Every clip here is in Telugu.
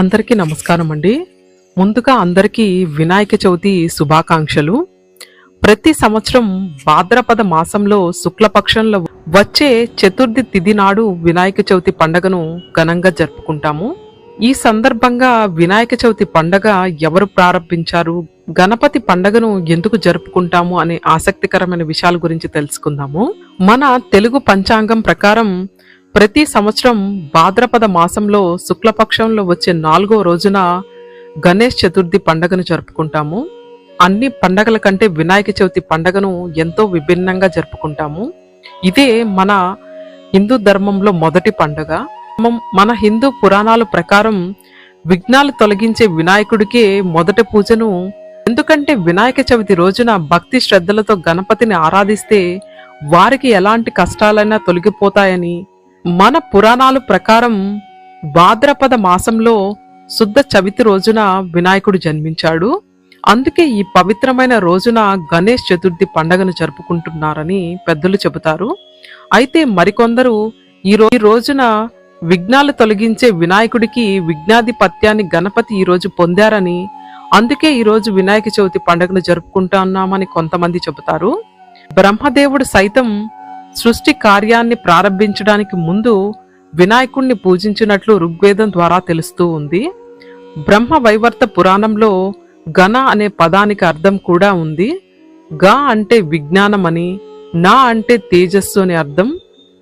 అందరికీ నమస్కారం అండి. ముందుగా అందరికీ వినాయక చవితి శుభాకాంక్షలు. ప్రతి సంవత్సరం భాద్రపద మాసంలో శుక్లపక్షంలో వచ్చే చతుర్థి తిథి నాడు వినాయక చవితి పండగను ఘనంగా జరుపుకుంటాము. ఈ సందర్భంగా వినాయక చవితి పండగ ఎవరు ప్రారంభించారు? గణపతి పండగను ఎందుకు జరుపుకుంటాము? అనే ఆసక్తికరమైన విషయాల గురించి తెలుసుకుందాము. మన తెలుగు పంచాంగం ప్రకారం ప్రతి సంవత్సరం భాద్రపద మాసంలో శుక్లపక్షంలో వచ్చే నాలుగో రోజున గణేష్ చతుర్థి పండగను జరుపుకుంటాము. అన్ని పండగల కంటే వినాయక చవితి పండగను ఎంతో విభిన్నంగా జరుపుకుంటాము. ఇదే మన హిందూ ధర్మంలో మొదటి పండగ. మన హిందూ పురాణాల ప్రకారం విఘ్నాలు తొలగించే వినాయకుడికే మొదటి పూజను ఎందుకంటే వినాయక చవితి రోజున భక్తి శ్రద్ధలతో గణపతిని ఆరాధిస్తే వారికి ఎలాంటి కష్టాలైనా తొలగిపోతాయని మన పురాణాల ప్రకారం భాద్రపద మాసంలో శుద్ధ చవితి రోజున వినాయకుడు జన్మించాడు. అందుకే ఈ పవిత్రమైన రోజున గణేష్ చతుర్థి పండగను జరుపుకుంటున్నారని పెద్దలు చెబుతారు. అయితే మరికొందరు ఈ ఈ రోజున విఘ్నాలు తొలగించే వినాయకుడికి విఘ్నాధిపత్యాన్ని గణపతి ఈ రోజు పొందారని అందుకే ఈరోజు వినాయక చవితి పండుగను జరుపుకుంటున్నామని కొంతమంది చెబుతారు. బ్రహ్మదేవుడు సైతం సృష్టి కార్యాన్ని ప్రారంభించడానికి ముందు వినాయకుణ్ణి పూజించినట్లు ఋగ్వేదం ద్వారా తెలుస్తూ ఉంది. బ్రహ్మ వైవర్త పురాణంలో గణ అనే పదానికి అర్థం కూడా ఉంది. గ అంటే విజ్ఞానం అని నా అంటే తేజస్సు అని అర్థం.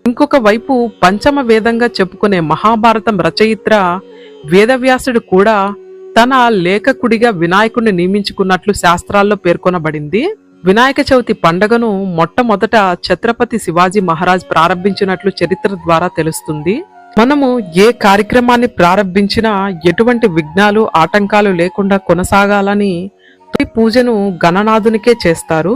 ఇంకొక వైపు పంచమ వేదంగా చెప్పుకునే మహాభారతం రచయిత్ర వేదవ్యాసుడు కూడా తన లేఖకుడిగా వినాయకుడిని నియమించుకున్నట్లు శాస్త్రాల్లో పేర్కొనబడింది. వినాయక చవితి పండగను మొట్టమొదట ఛత్రపతి శివాజీ మహారాజ్ ప్రారంభించినట్లు చరిత్ర ద్వారా తెలుస్తుంది. మనము ఏ కార్యక్రమాన్ని ప్రారంభించినా ఎటువంటి విఘ్నాలు ఆటంకాలు లేకుండా కొనసాగాలని తొలి పూజను గణనాథునికే చేస్తారు.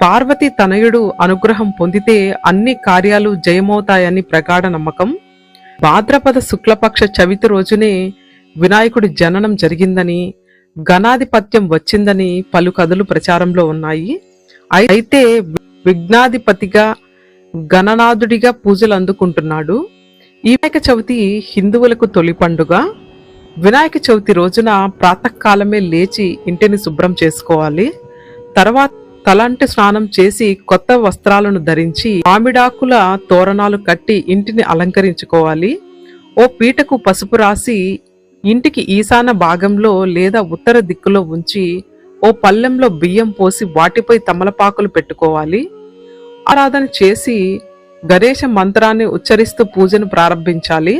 పార్వతి తనయుడు అనుగ్రహం పొందితే అన్ని కార్యాలు జయమవుతాయని ప్రగాఢ నమ్మకం. భాద్రపద శుక్లపక్ష చవితి రోజునే వినాయకుడి జననం జరిగిందని ఘనాధిపత్యం వచ్చిందని పలు కథలు ప్రచారంలో ఉన్నాయి. అయితే విఘ్నాధిపతిగా గణనాథుడిగా పూజలు అందుకుంటున్నాడు. వినాయక చవితి హిందువులకు తొలి పండుగ. వినాయక చవితి రోజున ప్రాతకాలమే లేచి ఇంటిని శుభ్రం చేసుకోవాలి. తర్వాత తలంటి స్నానం చేసి కొత్త వస్త్రాలను ధరించి మామిడాకుల తోరణాలు కట్టి ఇంటిని అలంకరించుకోవాలి. ఓ పీటకు పసుపు రాసి ఇంటికి ఈశాన భాగంలో లేదా ఉత్తర దిక్కులో ఉంచి ఓ పళ్ళెంలో బియ్యం పోసి వాటిపై తమలపాకులు పెట్టుకోవాలి. ఆరాధన చేసి గణేష మంత్రాన్ని ఉచ్చరిస్తూ పూజను ప్రారంభించాలి.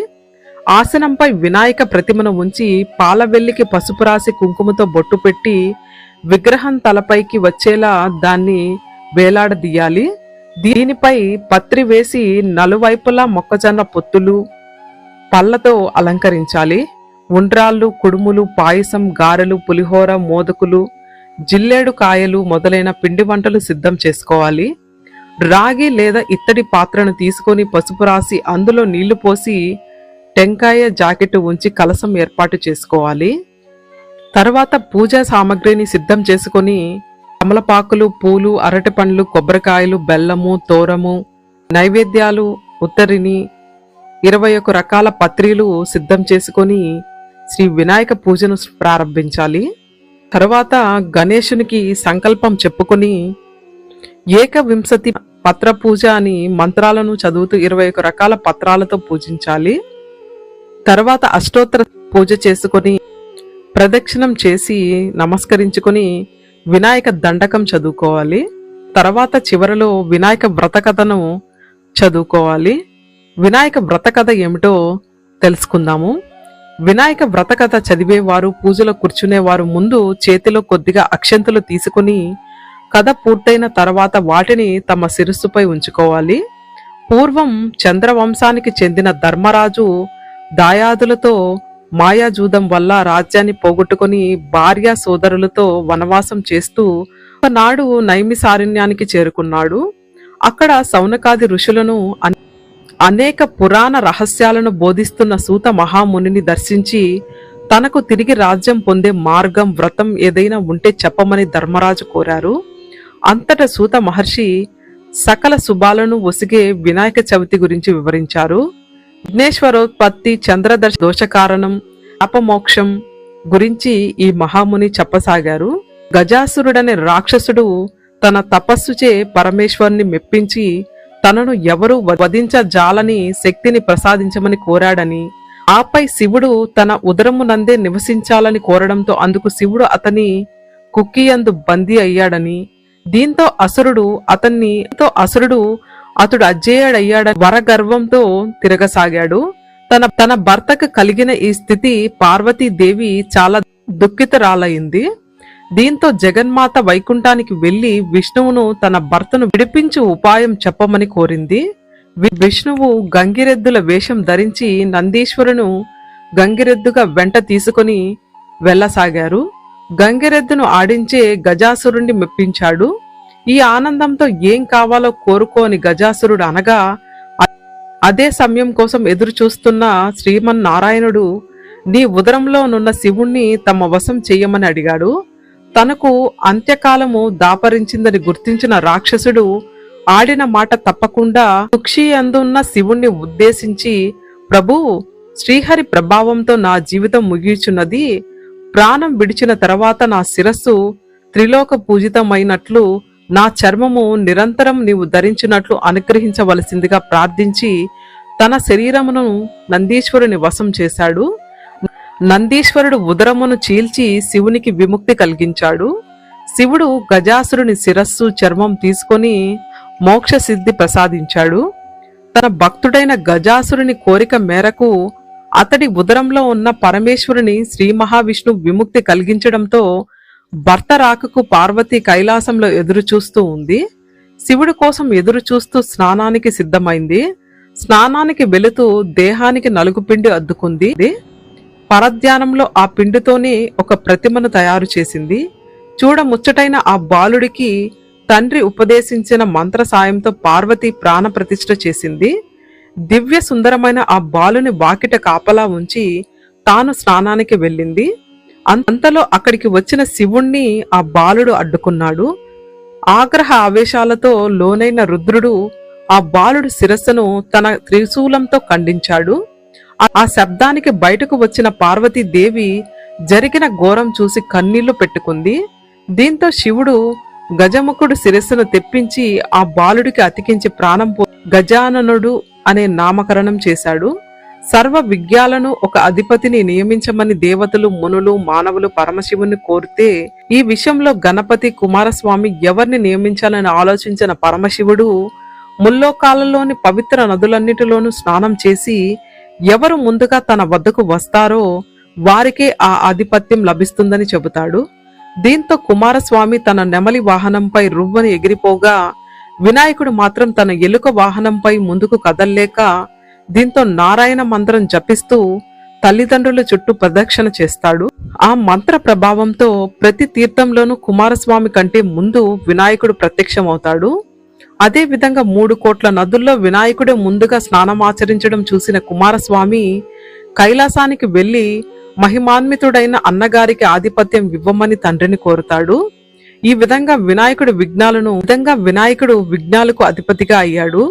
ఆసనంపై వినాయక ప్రతిమను ఉంచి పాలవెల్లికి పసుపు రాసి కుంకుమతో బొట్టు పెట్టి విగ్రహం తలపైకి వచ్చేలా దాన్ని వేలాడదీయాలి. దీనిపై పత్రి వేసి నలువైపులా మొక్కజొన్న పొత్తులు పళ్ళతో అలంకరించాలి. ఉండ్రాళ్ళు కుడుములు పాయసం గారెలు పులిహోర మోదకులు జిల్లేడు కాయలు మొదలైన పిండి వంటలు సిద్ధం చేసుకోవాలి. రాగి లేదా ఇత్తడి పాత్రను తీసుకొని పసుపు రాసి అందులో నీళ్ళు పోసి టెంకాయ జాకెట్ ఉంచి కలసం ఏర్పాటు చేసుకోవాలి. తర్వాత పూజా సామాగ్రిని సిద్ధం చేసుకొని కమలపాకులు పూలు అరటి పండ్లు కొబ్బరికాయలు బెల్లము తోరము నైవేద్యాలు ఉత్తరిని ఇరవై ఒక రకాల పత్రిలు సిద్ధం చేసుకొని శ్రీ వినాయక పూజను ప్రారంభించాలి. తర్వాత గణేశునికి సంకల్పం చెప్పుకొని ఏకవింశతి పత్ర పూజ అని మంత్రాలను చదువుతూ ఇరవై ఒక రకాల పత్రాలతో పూజించాలి. తర్వాత అష్టోత్తర పూజ చేసుకొని ప్రదక్షిణం చేసి నమస్కరించుకొని వినాయక దండకం చదువుకోవాలి. తర్వాత చివరలో వినాయక వ్రత కథను చదువుకోవాలి. వినాయక వ్రత కథ ఏమిటో తెలుసుకుందాము. వినాయక వ్రత కథ చదివేవారు పూజలో కూర్చునేవారు ముందు చేతిలో కొద్దిగా అక్షంతలు తీసుకుని కథ పూర్తయిన తర్వాత వాటిని తమ శిరస్సుపై ఉంచుకోవాలి. పూర్వం చంద్రవంశానికి చెందిన ధర్మరాజు దాయాదులతో మాయాజూదం వల్ల రాజ్యాన్ని పోగొట్టుకుని భార్య సోదరులతో వనవాసం చేస్తూ ఒకనాడు నైమిసారణ్యానికి చేరుకున్నాడు. అక్కడ సౌనకాది ఋషులను అనేక పురాణ రహస్యాలను బోధిస్తున్న సూత మహామునిని దర్శించి తనకు తిరిగి రాజ్యం పొందే మార్గం వ్రతం ఏదైనా ఉంటే చెప్పమని ధర్మరాజు కోరారు. అంతట సూత మహర్షి సకల శుభాలను ఒసిగే వినాయక చవితి గురించి వివరించారు. విఘ్నేశ్వరోత్పత్తి చంద్రదర్శ దోషకారణం అపమోక్షం గురించి ఈ మహాముని చెప్పసాగారు. గజాసురుడనే రాక్షసుడు తన తపస్సుచే పరమేశ్వరుని మెప్పించి తనను ఎవరు వధించజాలని శక్తిని ప్రసాదించమని కోరాడని ఆపై శివుడు తన ఉదరమునందే నివసించాలని కోరడంతో అందుకు శివుడు అతని కుక్కియందు బందీ అయ్యాడని దీంతో అసురుడు అతన్ని తో అసురుడు అతడు అజ్జేయుడయ్యాడ వరగర్వంతో తిరగసాగాడు. తన తన భర్తకు కలిగిన ఈ స్థితి పార్వతీదేవి చాలా దుఃఖితరాలైంది. దీంతో జగన్మాత వైకుంఠానికి వెళ్ళి విష్ణువును తన భర్తను విడిపించి ఉపాయం చెప్పమని కోరింది. విష్ణువు గంగిరెద్దుల వేషం ధరించి నందీశ్వరును గంగిరెద్దుగా వెంట తీసుకొని వెళ్ళసాగారు. గంగిరెద్దును ఆడించే గజాసురుణ్ణి మెప్పించాడు. ఈ ఆనందంతో ఏం కావాలో కోరుకోని గజాసురుడు అనగా అదే సమయం కోసం ఎదురు చూస్తున్న శ్రీమన్నారాయణుడు నీ ఉదరంలోనున్న శివుణ్ణి తమ వశం చెయ్యమని అడిగాడు. తనకు అంత్యకాలము దాపరించిందని గుర్తించిన రాక్షసుడు ఆడిన మాట తప్పకుండా కుక్షి అందున్న శివుణ్ణి ఉద్దేశించి ప్రభు శ్రీహరి ప్రభావంతో నా జీవితం ముగియుచున్నది. ప్రాణం విడిచిన తర్వాత నా శిరస్సు త్రిలోక పూజితమైనట్లు నా చర్మము నిరంతరం నీవు ధరించినట్లు అనుగ్రహించవలసిందిగా ప్రార్థించి తన శరీరమును నందీశ్వరుని వశం చేశాడు. నందీశ్వరుడు ఉదరమును చీల్చి శివునికి విముక్తి కలిగించాడు. శివుడు గజాసురుని శిరస్సు చర్మం తీసుకొని మోక్ష సిద్ధి ప్రసాదించాడు. తన భక్తుడైన గజాసురుని కోరిక మేరకు అతడి ఉదరంలో ఉన్న పరమేశ్వరుని శ్రీ మహావిష్ణు విముక్తి కలిగించడంతో భర్త రాకకు పార్వతి కైలాసంలో ఎదురు చూస్తూ ఉంది. శివుడి కోసం ఎదురు చూస్తూ స్నానానికి సిద్ధమైంది. స్నానానికి వెళుతూ దేహానికి నలుగు పిండి అద్దుకుంది. పరధ్యానంలో ఆ పిండితోనే ఒక ప్రతిమను తయారు చేసింది. చూడ ముచ్చటైన ఆ బాలుడికి తండ్రి ఉపదేశించిన మంత్ర సాయంతో పార్వతి ప్రాణప్రతిష్ఠ చేసింది. దివ్య సుందరమైన ఆ బాలుని వాకిట కాపలా ఉంచి తాను స్నానానికి వెళ్ళింది. అంతలో అక్కడికి వచ్చిన శివుణ్ణి ఆ బాలుడు అడ్డుకున్నాడు. ఆగ్రహ ఆవేశాలతో లోనైన రుద్రుడు ఆ బాలుడి శిరస్సును తన త్రిశూలంతో ఖండించాడు. ఆ- శబ్దానికి బయటకు వచ్చిన పార్వతీదేవి జరిగిన ఘోరం చూసి కన్నీళ్ళు పెట్టుకుంది. దీంతో శివుడు గజముఖుడు శిరస్సును తెప్పించి ఆ బాలుడికి అతికించి ప్రాణం పో గజాననుడు అనే నామకరణం చేశాడు. సర్వ విజ్ఞాలను ఒక అధిపతిని నియమించమని దేవతలు మునులు మానవులు పరమశివుని కోరితే ఈ విషయంలో గణపతి కుమారస్వామి ఎవరిని నియమించాలని ఆలోచించిన పరమశివుడు ముల్లోకాలలోని పవిత్ర నదులన్నిటిలోనూ స్నానం చేసి ఎవరు ముందుగా తన వద్దకు వస్తారో వారికే ఆ ఆధిపత్యం లభిస్తుందని చెబుతాడు. దీంతో కుమారస్వామి తన నెమలి వాహనంపై రువ్వని ఎగిరిపోగా వినాయకుడు మాత్రం తన ఎలుక వాహనంపై ముందుకు కదల్లేక దీంతో నారాయణ మంత్రం జపిస్తూ తల్లిదండ్రుల చుట్టూ ప్రదక్షిణ చేస్తాడు. ఆ మంత్ర ప్రభావంతో ప్రతి తీర్థంలోనూ కుమారస్వామి కంటే ముందు వినాయకుడు ప్రత్యక్షమవుతాడు. అదే విధంగా మూడు కోట్ల నదుల్లో వినాయకుడే ముందుగా స్నానమాచరించడం చూసిన కుమారస్వామి కైలాసానికి వెళ్ళి మహిమాన్వితుడైన అన్నగారికి ఆధిపత్యం ఇవ్వమని తండ్రిని కోరుతాడు. ఈ విధంగా వినాయకుడు విఘ్నాలను విధంగా వినాయకుడు విఘ్నాలకు అధిపతిగా అయ్యాడు.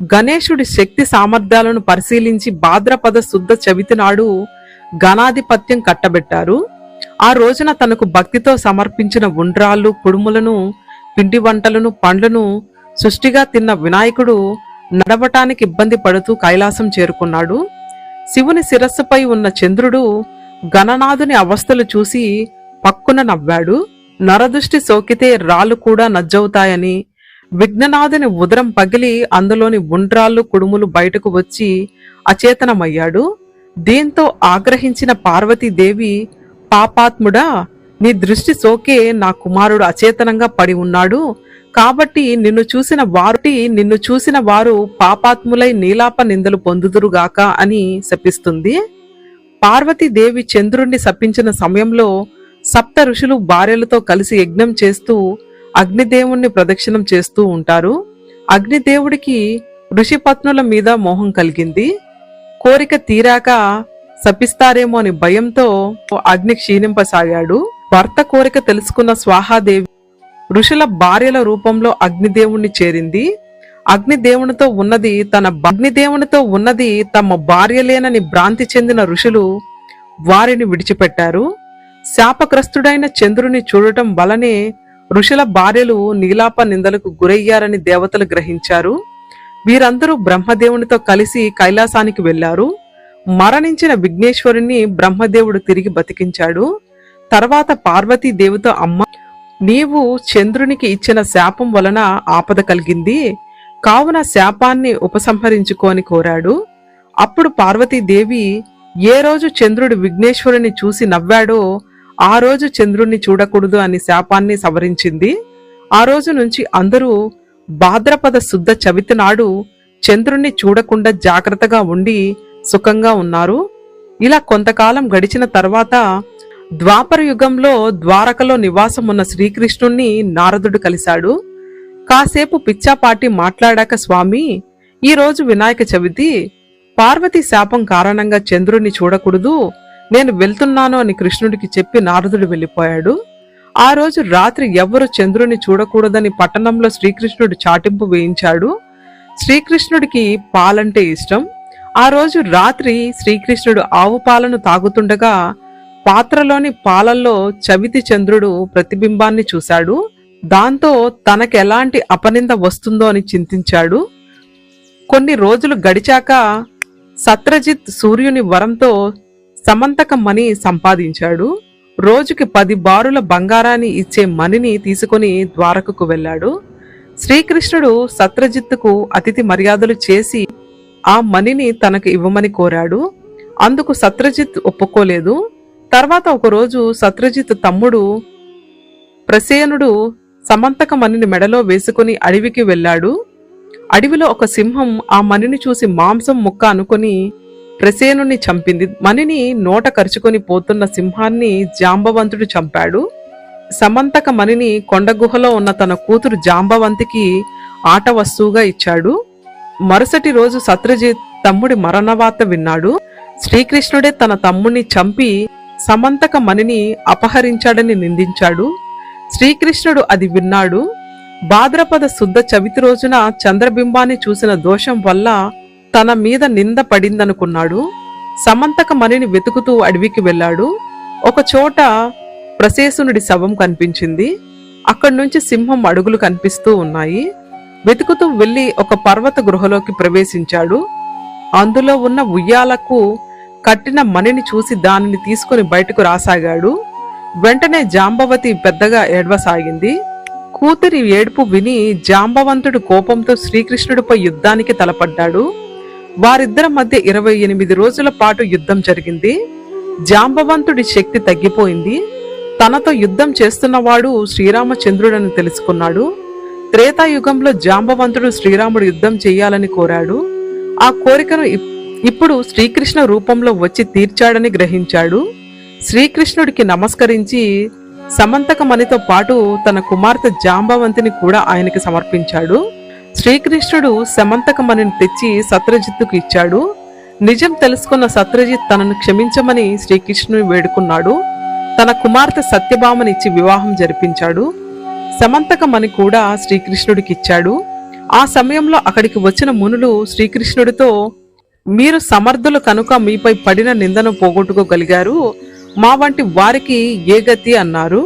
గణేశుడి శక్తి సామర్థ్యాలను పరిశీలించి భాద్రపద శుద్ధ చవితి నాడు గణాధిపత్యం కట్టబెట్టారు. ఆ రోజున తనకు భక్తితో సమర్పించిన ఉండ్రాళ్ళు కుడుములను పిండి వంటలను పండ్లను సృష్టిగా తిన్న వినాయకుడు నడవటానికి ఇబ్బంది పడుతూ కైలాసం చేరుకున్నాడు. శివుని శిరస్సుపై ఉన్న చంద్రుడు గణనాథుని అవస్థలు చూసి పక్కున నవ్వాడు. నరదృష్టి సోకితే రాళ్ళు కూడా నజ్జవుతాయని విఘ్ననాథుని ఉదరం పగిలి అందులోని ఉండ్రాళ్ళు కుడుములు బయటకు వచ్చి అచేతనమయ్యాడు. దీంతో ఆగ్రహించిన పార్వతీదేవి పాపాత్ముడా నీ దృష్టి సోకే నా కుమారుడు అచేతనంగా పడి ఉన్నాడు. కాబట్టి నిన్ను చూసిన వారుటి నిన్ను చూసిన వారు పాపాత్ములై నీలాప నిందలు పొందుదురుగాక అని శపిస్తుంది. పార్వతీదేవి చంద్రుణ్ణి శపించిన సమయంలో సప్త ఋషులు భార్యలతో కలిసి యజ్ఞం చేస్తూ అగ్నిదేవుణ్ణి ప్రదక్షిణం చేస్తూ ఉంటారు. అగ్నిదేవుడికి ఋషిపత్నుల మీద మోహం కలిగింది. కోరిక తీరాక శపిస్తారేమో అని భయంతో అగ్ని క్షీణింపసాగాడు. భర్త కోరిక తెలుసుకున్న స్వాహాదేవి ఋషుల భార్యల రూపంలో అగ్నిదేవుణ్ణి చేరింది. అగ్నిదేవునితో ఉన్నది తన అగ్నిదేవునితో ఉన్నది తమ భార్యలేనని భ్రాంతి చెందిన ఋషులు వారిని విడిచిపెట్టారు. శాపగ్రస్తుడైన చంద్రుని చూడటం వలనే ఋషుల భార్యలు నీలాప నిందలకు గురయ్యారని దేవతలు గ్రహించారు. వీరందరూ బ్రహ్మదేవునితో కలిసి కైలాసానికి వెళ్ళారు మరణించిన విఘ్నేశ్వరుని బ్రహ్మదేవుడు తిరిగి బతికించాడు. తర్వాత పార్వతీదేవితో అమ్మ నీవు చంద్రునికి ఇచ్చిన శాపం వలన ఆపద కలిగింది. కావున శాపాన్ని ఉపసంహరించుకొని కోరాడు. అప్పుడు పార్వతీదేవి ఏ రోజు చంద్రుడు విఘ్నేశ్వరుని చూసి నవ్వాడో ఆ రోజు చంద్రుణ్ణి చూడకూడదు అని శాపాన్ని సవరించింది. ఆ రోజు నుంచి అందరూ భాద్రపద శుద్ధ చవితి నాడు చంద్రుణ్ణి చూడకుండా జాగ్రత్తగా ఉండి సుఖంగా ఉన్నారు. ఇలా కొంతకాలం గడిచిన తర్వాత ద్వాపర యుగంలో ద్వారకలో నివాసం ఉన్న శ్రీకృష్ణుణ్ణి నారదుడు కలిశాడు. కాసేపు పిచ్చాపాటి మాట్లాడాక స్వామి ఈ రోజు వినాయక చవితి. పార్వతి శాపం కారణంగా చంద్రుణ్ణి చూడకూడదు. నేను వెళ్తున్నాను అని కృష్ణుడికి చెప్పి నారదుడు వెళ్ళిపోయాడు. ఆ రోజు రాత్రి ఎవ్వరు చంద్రుని చూడకూడదని పట్టణంలో శ్రీకృష్ణుడు చాటింపు వేయించాడు. శ్రీకృష్ణుడికి పాలంటే ఇష్టం. ఆ రోజు రాత్రి శ్రీకృష్ణుడు ఆవు పాలను తాగుతుండగా పాత్రలోని పాలల్లో చవితి చంద్రుడు ప్రతిబింబాన్ని చూశాడు. దాంతో తనకెలాంటి అపనింద వస్తుందో అని చింతించాడు. కొన్ని రోజులు గడిచాక సత్రజిత్ సూర్యుని వరంతో సమంతక మణి సంపాదించాడు. రోజుకి పది బారుల బంగారాన్ని ఇచ్చే మణిని తీసుకొని ద్వారకకు వెళ్ళాడు. శ్రీకృష్ణుడు సత్రజిత్తుకు అతిథి మర్యాదలు చేసి ఆ మణిని తనకు ఇవ్వమని కోరాడు. అందుకు సత్రజిత్ ఒప్పుకోలేదు. తర్వాత ఒకరోజు సత్రజిత్ తమ్ముడు ప్రసేనుడు సమంతక మణిని మెడలో వేసుకుని అడవికి వెళ్ళాడు. అడవిలో ఒక సింహం ఆ మణిని చూసి మాంసం ముక్క అనుకుని ప్రసేనుని చంపింది. మణిని నోట కరుచుకొని పోతున్న సింహాన్ని జాంబవంతుడు చంపాడు. సమంతక మణిని కొండగుహలో ఉన్న తన కూతురు జాంబవంతికి ఆట వస్తువుగా ఇచ్చాడు. మరుసటి రోజు సత్రజిత్ తమ్ముడి మరణవార్త విన్నాడు. శ్రీకృష్ణుడే తన తమ్ముణ్ణి చంపి సమంతక మణిని అపహరించాడని నిందించాడు. శ్రీకృష్ణుడు అది విన్నాడు. భాద్రపద శుద్ధ చవితి రోజున చంద్రబింబాన్ని చూసిన దోషం వల్ల తన మీద నింద పడిందనుకున్నాడు. సమంతక మణిని వెతుకుతూ అడవికి వెళ్ళాడు. ఒక చోట ప్రశేసునుడి శవం కనిపించింది. అక్కడి నుంచి సింహం అడుగులు కనిపిస్తూ ఉన్నాయి. వెతుకుతూ వెళ్ళి ఒక పర్వత గృహలోకి ప్రవేశించాడు. అందులో ఉన్న ఉయ్యాలకు కట్టిన మణిని చూసి దానిని తీసుకుని బయటకు రాసాగాడు. వెంటనే జాంబవతి పెద్దగా ఏడవసాగింది. కూతురి ఏడుపు విని జాంబవంతుడు కోపంతో శ్రీకృష్ణుడిపై యుద్ధానికి తలపడ్డాడు. వారిద్దరి మధ్య ఇరవై ఎనిమిది రోజుల పాటు యుద్ధం జరిగింది. జాంబవంతుడి శక్తి తగ్గిపోయింది. తనతో యుద్ధం చేస్తున్నవాడు శ్రీరామచంద్రుడని తెలుసుకున్నాడు. త్రేతాయుగంలో జాంబవంతుడు శ్రీరాముడు యుద్ధం చేయాలని కోరాడు. ఆ కోరికను ఇప్పుడు శ్రీకృష్ణ రూపంలో వచ్చి తీర్చాడని గ్రహించాడు. శ్రీకృష్ణుడికి నమస్కరించి సమంతకమణితో పాటు తన కుమార్తె జాంబవంతిని కూడా ఆయనకి సమర్పించాడు. శ్రీకృష్ణుడు సమంతకమణిని తెచ్చి సత్రజిత్తుకు ఇచ్చాడు. నిజం తెలుసుకున్న సత్రజిత్ తనను క్షమించమని శ్రీకృష్ణుని వేడుకున్నాడు. తన కుమార్తె సత్యభామని ఇచ్చి వివాహం జరిపించాడు. సమంతకమణి కూడా శ్రీకృష్ణుడికి ఇచ్చాడు. ఆ సమయంలో అక్కడికి వచ్చిన మునులు శ్రీకృష్ణుడితో మీరు సమర్థులు కనుక మీపై పడిన నిందను పోగొట్టుకోగలిగారు మా వంటి వారికి ఏ గతి అన్నారు.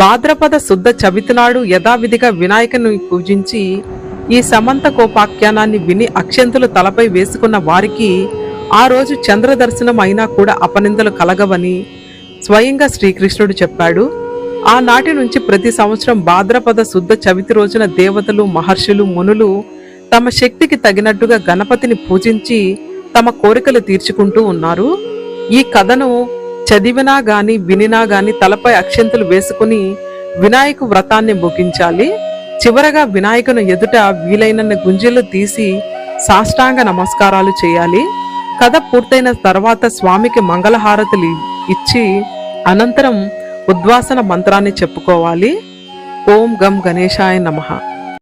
భాద్రపద శుద్ధ చవితినాడు యథావిధిగా వినాయకుని పూజించి ఈ సమంత కోపాఖ్యానాన్ని విని అక్షంతులు తలపై వేసుకున్న వారికి ఆ రోజు చంద్ర దర్శనం అయినా కూడా అపనిందలు కలగవని స్వయంగా శ్రీకృష్ణుడు చెప్పాడు. ఆనాటి నుంచి ప్రతి సంవత్సరం భాద్రపద శుద్ధ చవితి రోజున దేవతలు మహర్షులు మునులు తమ శక్తికి తగినట్టుగా గణపతిని పూజించి తమ కోరికలు తీర్చుకుంటూ ఉన్నారు. ఈ కథను చదివినా గాని వినినా గాని తలపై అక్షంతలు వేసుకుని వినాయక వ్రతాన్ని ముగించాలి. చివరగా వినాయకుని ఎదుట వీలైనన్ని గుంజలు తీసి సాష్టాంగ నమస్కారాలు చేయాలి. కథ పూర్తయిన తర్వాత స్వామికి మంగళహారతులు ఇచ్చి అనంతరం ఉద్వాసన మంత్రాన్ని చెప్పుకోవాలి. ఓం గం గణేశాయ నమః.